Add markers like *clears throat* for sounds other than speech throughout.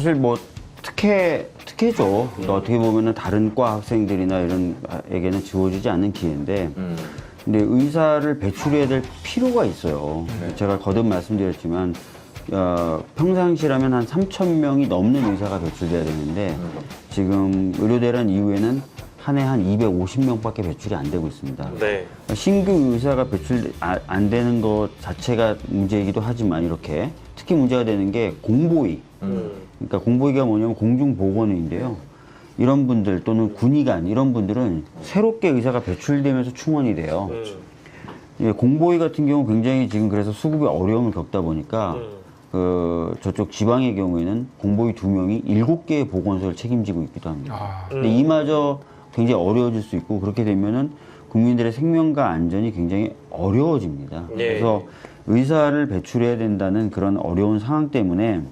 사실 뭐 특혜 특혜죠. 그러니까 어떻게 보면은 다른 과 학생들이나 이런 에게는 지워지지 않는 기회인데, 음. 근데 의사를 배출해야 될 필요가 있어요. 네. 제가 거듭 말씀드렸지만 어, 평상시라면 한 3천 명이 넘는 의사가 배출돼야 되는데 음. 지금 의료대란 이후에는 한 해 한 250명밖에 배출이 안 되고 있습니다. 네. 신규 의사가 배출 아- 안 되는 것 자체가 문제이기도 하지만 이렇게 특히 문제가 되는 게 공보위. 음. 그러니까 공보위가 뭐냐면 공중보건의인데요. 이런 분들 또는 군의관 이런 분들은 새롭게 의사가 배출되면서 충원이 돼요. 음. 예, 공보위 같은 경우 굉장히 지금 그래서 수급에 어려움을 겪다 보니까 음. 그 저쪽 지방의 경우에는 공보위 두 명이 일곱 개의 보건소를 책임지고 있기도 합니다. 아, 근데 이마저 굉장히 어려워질 수 있고 그렇게 되면은 국민들의 생명과 안전이 굉장히 어려워집니다. 예. 그래서 의사를 배출해야 된다는 그런 어려운 상황 때문에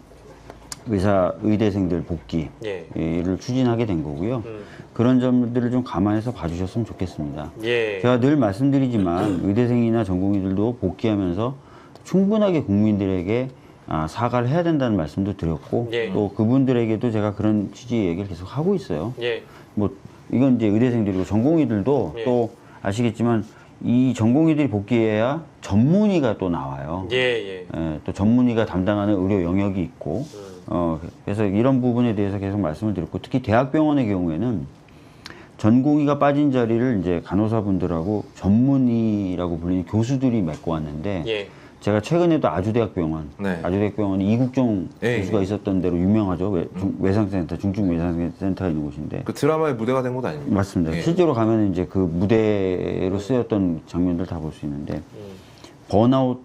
의사 의대생들 복귀를 예. 추진하게 된 거고요. 음. 그런 점들을 좀 감안해서 봐주셨으면 좋겠습니다. 예. 제가 늘 말씀드리지만 *clears throat* 의대생이나 전공의들도 복귀하면서 충분하게 국민들에게 아, 사과를 해야 된다는 말씀도 드렸고 예. 또 그분들에게도 제가 그런 취지의 얘기를 계속 하고 있어요. 예. 뭐 이건 이제 의대생들이고 전공의들도 예. 또 아시겠지만 이 전공의들이 복귀해야 전문의가 또 나와요. 예. 예. 예, 또 전문의가 담당하는 의료 영역이 있고 음. 어, 그래서 이런 부분에 대해서 계속 말씀을 드렸고 특히 대학병원의 경우에는 전공의가 빠진 자리를 이제 간호사분들하고 전문의라고 불리는 교수들이 메꿔 왔는데 예. 제가 최근에도 아주대학병원, 네. 아주대학병원이 이국종 예, 교수가 예. 있었던 대로 유명하죠. 외, 중, 외상센터, 중증 외상센터가 있는 곳인데. 그 드라마의 무대가 된 곳 아닙니까? 맞습니다. 예. 실제로 가면 이제 그 무대로 쓰였던 장면들 다 볼 수 있는데 음. 번아웃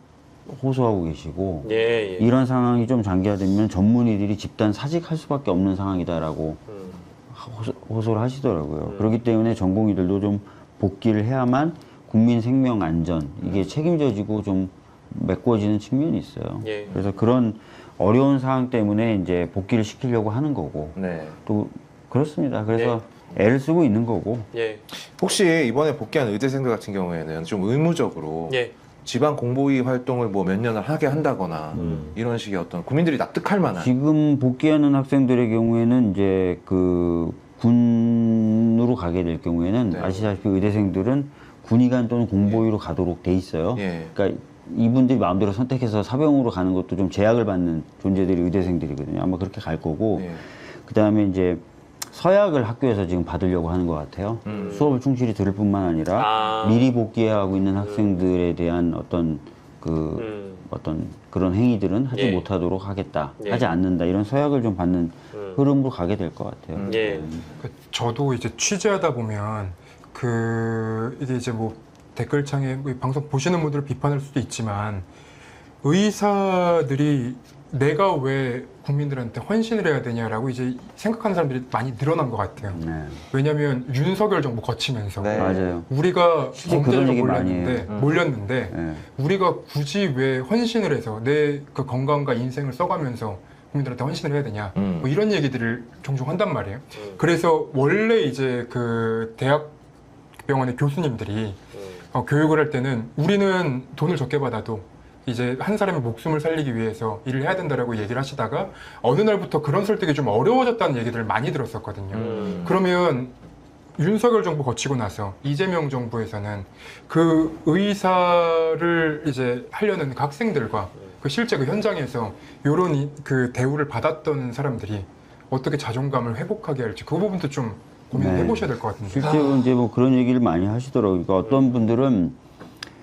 호소하고 계시고 예. 예. 이런 상황이 좀 장기화되면 전문의들이 집단 사직할 수밖에 없는 상황이다라고 음. 호소, 호소를 하시더라고요. 그렇기 때문에 전공의들도 좀 복귀를 해야만 국민 생명 안전 이게 책임져지고 좀 메꿔지는 측면이 있어요. 예. 그래서 그런 어려운 상황 때문에 이제 복귀를 시키려고 하는 거고 네. 또 그렇습니다. 그래서 애를 쓰고 있는 거고 예. 혹시 이번에 복귀한 의대생들 같은 경우에는 좀 의무적으로 예. 지방 공보위 활동을 뭐 몇 년을 하게 한다거나 이런 식의 어떤 국민들이 납득할 만한 지금 복귀하는 학생들의 경우에는 이제 그 군으로 가게 될 경우에는 네. 아시다시피 의대생들은 군의관 또는 공보위로 가도록 돼 있어요. 예. 그러니까 이분들이 마음대로 선택해서 사병으로 가는 것도 좀 제약을 받는 존재들이 의대생들이거든요. 아마 그렇게 갈 거고 예. 그 다음에 이제 서약을 학교에서 지금 받으려고 하는 것 같아요. 음. 수업을 충실히 들을 뿐만 아니라 아. 미리 복귀하고 있는 학생들에 대한 어떤 그 음. 어떤 그런 행위들은 하지 예. 못하도록 하겠다, 예. 하지 않는다 이런 서약을 좀 받는 음. 흐름으로 가게 될 것 같아요. 음. 예. 그 저도 이제 취재하다 보면 그 이게 이제 뭐 댓글창에 뭐이 방송 보시는 분들을 비판할 수도 있지만 의사들이 내가 왜 국민들한테 헌신을 해야 되냐라고 이제 생각하는 사람들이 많이 늘어난 것 같아요. 네. 왜냐하면 윤석열 정부 거치면서 네. 맞아요. 우리가 많이 몰렸는데. 음. 몰렸는데 네. 우리가 굳이 왜 헌신을 해서 내 그 건강과 인생을 써가면서 국민들한테 헌신을 해야 되냐 음. 뭐 이런 얘기들을 종종 한단 말이에요. 음. 그래서 원래 이제 그 대학 병원의 교수님들이 음. 어, 교육을 할 때는 우리는 돈을 적게 받아도 이제 한 사람의 목숨을 살리기 위해서 일을 해야 된다라고 얘기를 하시다가 어느 날부터 그런 설득이 좀 어려워졌다는 얘기들을 많이 들었었거든요. 음. 그러면 윤석열 정부 거치고 나서 이재명 정부에서는 그 의사를 이제 하려는 그 학생들과 그 실제 그 현장에서 요런 이- 그 대우를 받았던 사람들이 어떻게 자존감을 회복하게 할지 그 부분도 좀 고민해 네. 보셔야 될 것 같은데. 실제로 이제 뭐 그런 얘기를 많이 하시더라고요. 그러니까 어떤 분들은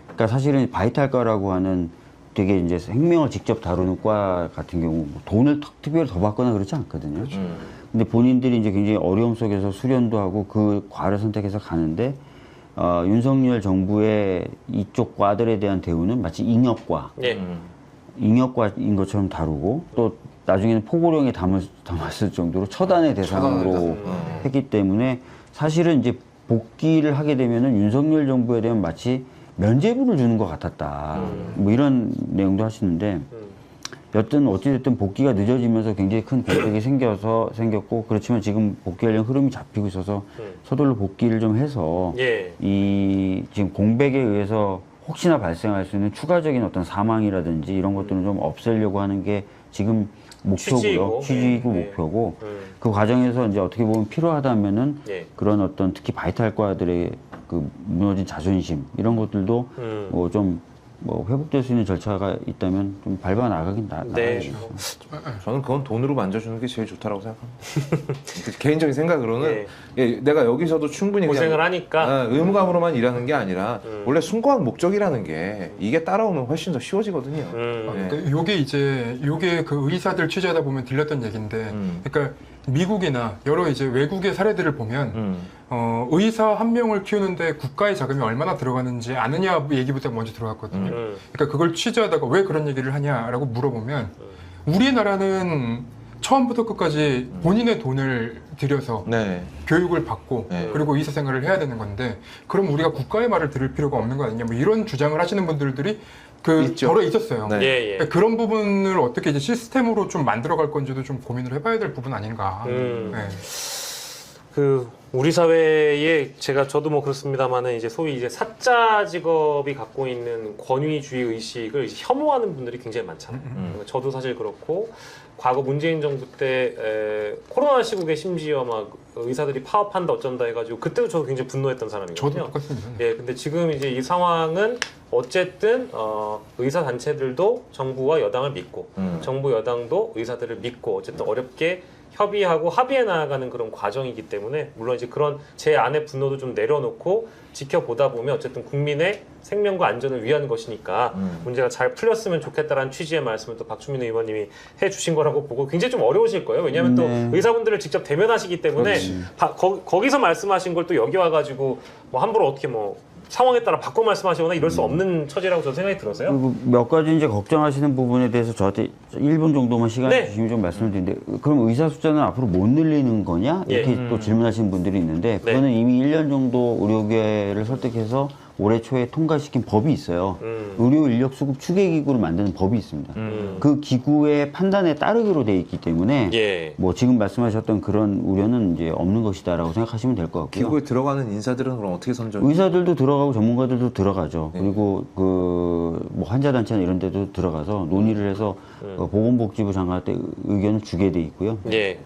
그러니까 사실은 바이탈과라고 하는 되게 이제 생명을 직접 다루는 과 같은 경우 뭐 돈을 턱- 특별히 더 받거나 그렇지 않거든요. 음. 근데 본인들이 이제 굉장히 어려움 속에서 수련도 하고 그 과를 선택해서 가는데 어, 윤석열 정부의 이쪽 과들에 대한 대우는 마치 잉여과, 예. 음. 잉여과인 것처럼 다루고 또 나중에는 포고령에 담을, 담았을 정도로 처단의 대상으로 음. 했기 때문에 사실은 이제 복귀를 하게 되면은 윤석열 정부에 대한 마치 면죄부를 주는 것 같았다. 음. 뭐 이런 내용도 하시는데 음. 여튼 어찌됐든 복귀가 늦어지면서 굉장히 큰 공백이 *clears throat* 생겨서 생겼고 그렇지만 지금 복귀하려는 흐름이 잡히고 있어서 음. 서둘러 복귀를 좀 해서 예. 이 지금 공백에 의해서 혹시나 발생할 수 있는 추가적인 어떤 사망이라든지 이런 것들은 좀 없애려고 하는 게 지금 목표고요. 취지이고. 취지이고 네. 목표고 음. 그 과정에서 이제 어떻게 보면 필요하다면은 예. 그런 어떤 특히 바이탈과들의 그 무너진 자존심 이런 것들도 음. 뭐좀 뭐 회복될 수 있는 절차가 있다면 좀 밟아 나가긴 나. 네. 나가야죠. 저는 그건 돈으로 만져주는 게 제일 좋다라고 생각합니다. 그 *laughs* 개인적인 생각으로는 예. 예, 내가 여기서도 충분히 고생을 그냥, 하니까 아, 의무감으로만 일하는 게 아니라 음. 원래 숭고한 목적이라는 게 이게 따라오면 훨씬 더 쉬워지거든요. 음. 예. 그러니까 요게 이제 요게 그 의사들 취재하다 보면 들렸던 얘기인데 음. 그러니까 미국이나 여러 이제 외국의 사례들을 보면 음. 어, 의사 한 명을 키우는데 국가의 자금이 얼마나 들어가는지 아느냐 얘기부터 먼저 들어갔거든요. 음. 그러니까 그걸 취재하다가 왜 그런 얘기를 하냐라고 물어보면 우리나라는 처음부터 끝까지 본인의 돈을 들여서 네. 교육을 받고 네. 그리고 의사 생활을 해야 되는 건데 그럼 우리가 국가의 말을 들을 필요가 없는 거 아니냐 뭐 이런 주장을 하시는 분들이 그 있죠. 여러 있었어요. 네. 예, 예. 그러니까 그런 부분을 어떻게 이제 시스템으로 좀 만들어갈 건지도 좀 고민을 해봐야 될 부분 아닌가. 음. 네. 그 우리 사회에 제가 저도 뭐 그렇습니다만은 이제 소위 이제 사자 직업이 갖고 있는 권위주의 의식을 이제 혐오하는 분들이 굉장히 많잖아요. 음. 저도 사실 그렇고 과거 문재인 정부 때 에, 코로나 시국에 심지어 막 의사들이 파업한다 어쩐다 해가지고 그때도 저도 굉장히 분노했던 사람이거든요. 저도 똑같습니다. 네. 예, 근데 지금 이제 이 상황은 어쨌든 어, 의사 단체들도 정부와 여당을 믿고 음. 정부 여당도 의사들을 믿고 어쨌든 어렵게 협의하고 합의해 나가는 그런 과정이기 때문에 물론 이제 그런 제 안의 분노도 좀 내려놓고 지켜보다 보면 어쨌든 국민의 생명과 안전을 위한 것이니까 음. 문제가 잘 풀렸으면 좋겠다라는 취지의 말씀을 또 박주민 의원님이 해주신 거라고 보고 굉장히 좀 어려우실 거예요. 왜냐하면 네. 또 의사분들을 직접 대면하시기 때문에 바- 거, 거기서 말씀하신 걸 또 여기 와가지고 뭐 함부로 어떻게 뭐 상황에 따라 바꿔 말씀하시거나 이럴 수 없는 처지라고 저는 생각이 들어서요. 그리고 몇 가지 이제 걱정하시는 부분에 대해서 저한테 1분 정도만 시간 네. 주시면 좀 말씀을 드리는데 그럼 의사 숫자는 앞으로 못 늘리는 거냐? 이렇게 예. 또 질문하시는 분들이 있는데 네. 그거는 이미 1년 정도 의료계를 설득해서 올해 초에 통과시킨 법이 있어요. 음. 의료 인력 수급 추계 기구를 만드는 법이 있습니다. 음. 그 기구의 판단에 따르기로 돼 있기 때문에 예. 뭐 지금 말씀하셨던 그런 우려는 이제 없는 것이다라고 생각하시면 될 것 같고요. 기구에 들어가는 인사들은 그럼 어떻게 선정? 의사들도 들어가고 전문가들도 들어가죠. 네. 그리고 그 뭐 환자 단체나 이런 데도 들어가서 논의를 해서 음. 어, 보건복지부 장관 때 의견을 주게 돼 있고요. 예.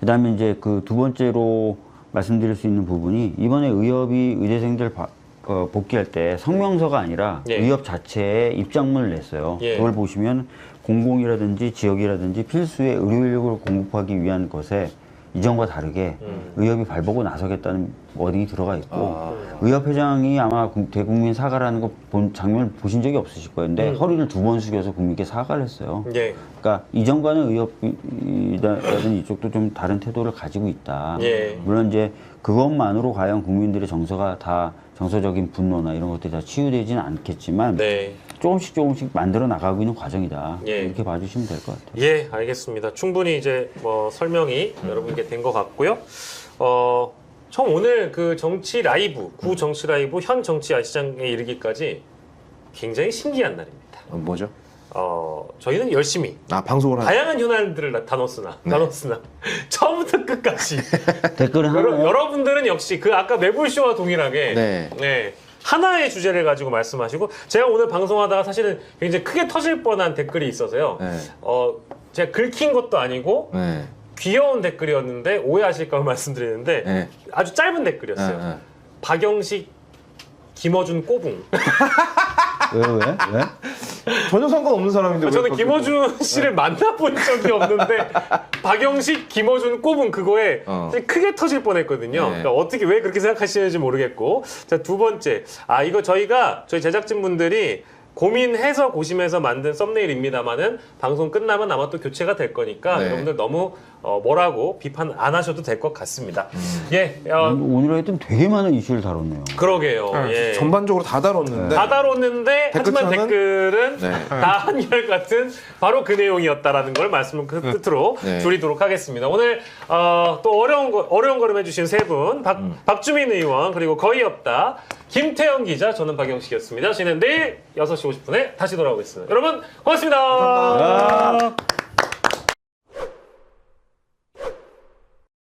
그다음에 이제 그 두 번째로 말씀드릴 수 있는 부분이 이번에 의협이 의대생들 바- 어, 복귀할 때 성명서가 아니라 예. 의협 자체에 입장문을 냈어요. 예. 그걸 보시면 공공이라든지 지역이라든지 필수의 의료 인력을 공급하기 위한 것에 이전과 다르게 음. 의협이 발보고 나서겠다는 워딩이 들어가 있고 아. 의협 회장이 아마 국- 대국민 사과라는 거 본 장면을 보신 적이 없으실 거예요. 근데 음. 허리를 두 번 숙여서 국민께 사과를 했어요. 예. 그러니까 이전과는 의협이라든 이쪽도 좀 다른 태도를 가지고 있다. 예. 물론 이제 그것만으로 과연 국민들의 정서가 다 정서적인 분노나 이런 것들이 다 치유되지는 않겠지만 네. 조금씩 조금씩 만들어 나가고 있는 과정이다. 예. 이렇게 봐주시면 될 것 같아요. 예, 알겠습니다. 충분히 이제 뭐 설명이 여러분께 된 것 같고요. 어, 총 오늘 그 정치 라이브, 구 정치 라이브 현 정치 야시장에 이르기까지 굉장히 신기한 날입니다. 어, 뭐죠? 어, 저희는 열심히 아 방송을 하. 다양한 현안들을 다- 다뤘으나, 다뤘으나 *laughs* 처음부터 끝까지 *laughs* 댓글은 여러, 하나요? 여러분들은 역시 그 아까 매불쇼와 동일하게 네. 네, 하나의 주제를 가지고 말씀하시고 제가 오늘 방송하다가 사실은 굉장히 크게 터질 뻔한 댓글이 있어서요. 네. 어, 제가 긁힌 것도 아니고 네. 귀여운 댓글이었는데 오해하실까 봐 *laughs* 말씀드리는데 네. 아주 짧은 댓글이었어요. 네, 네. 박영식, 김어준 꼬붕. 왜, 왜? 왜? 전혀 상관없는 사람인데 왜 저는 김어준 씨를 만나본 적이 없는데 *laughs* 박영식, 김어준 꼬붕 그거에 어. 크게 터질 뻔했거든요. 네. 그러니까 어떻게 왜 그렇게 생각하시는지 모르겠고 자 두 번째 아 이거 저희가 저희 제작진 분들이 고민해서 고심해서 만든 썸네일입니다만은 방송 끝나면 아마 또 교체가 될 거니까 네. 여러분들 너무 어, 뭐라고 비판 안 하셔도 될 것 같습니다. 음. 예, 어, 오늘 하여튼 되게 많은 이슈를 다뤘네요. 그러게요. 네, 예. 전반적으로 다 다뤘는데 다 다뤘는데 하지만 댓글창은? 댓글은 네. 다 한결 같은 바로 그 내용이었다라는 걸 말씀을 그 끝으로 네. 드리도록 하겠습니다. 오늘 어, 또 어려운 거, 어려운 걸음 해주신 세 분, 박, 음. 박주민 의원 그리고 거의 없다 김태형 기자, 저는 박영식이었습니다. 저희는 내일 6시 50분에 다시 돌아오겠습니다. 여러분 고맙습니다. 감사합니다. 아.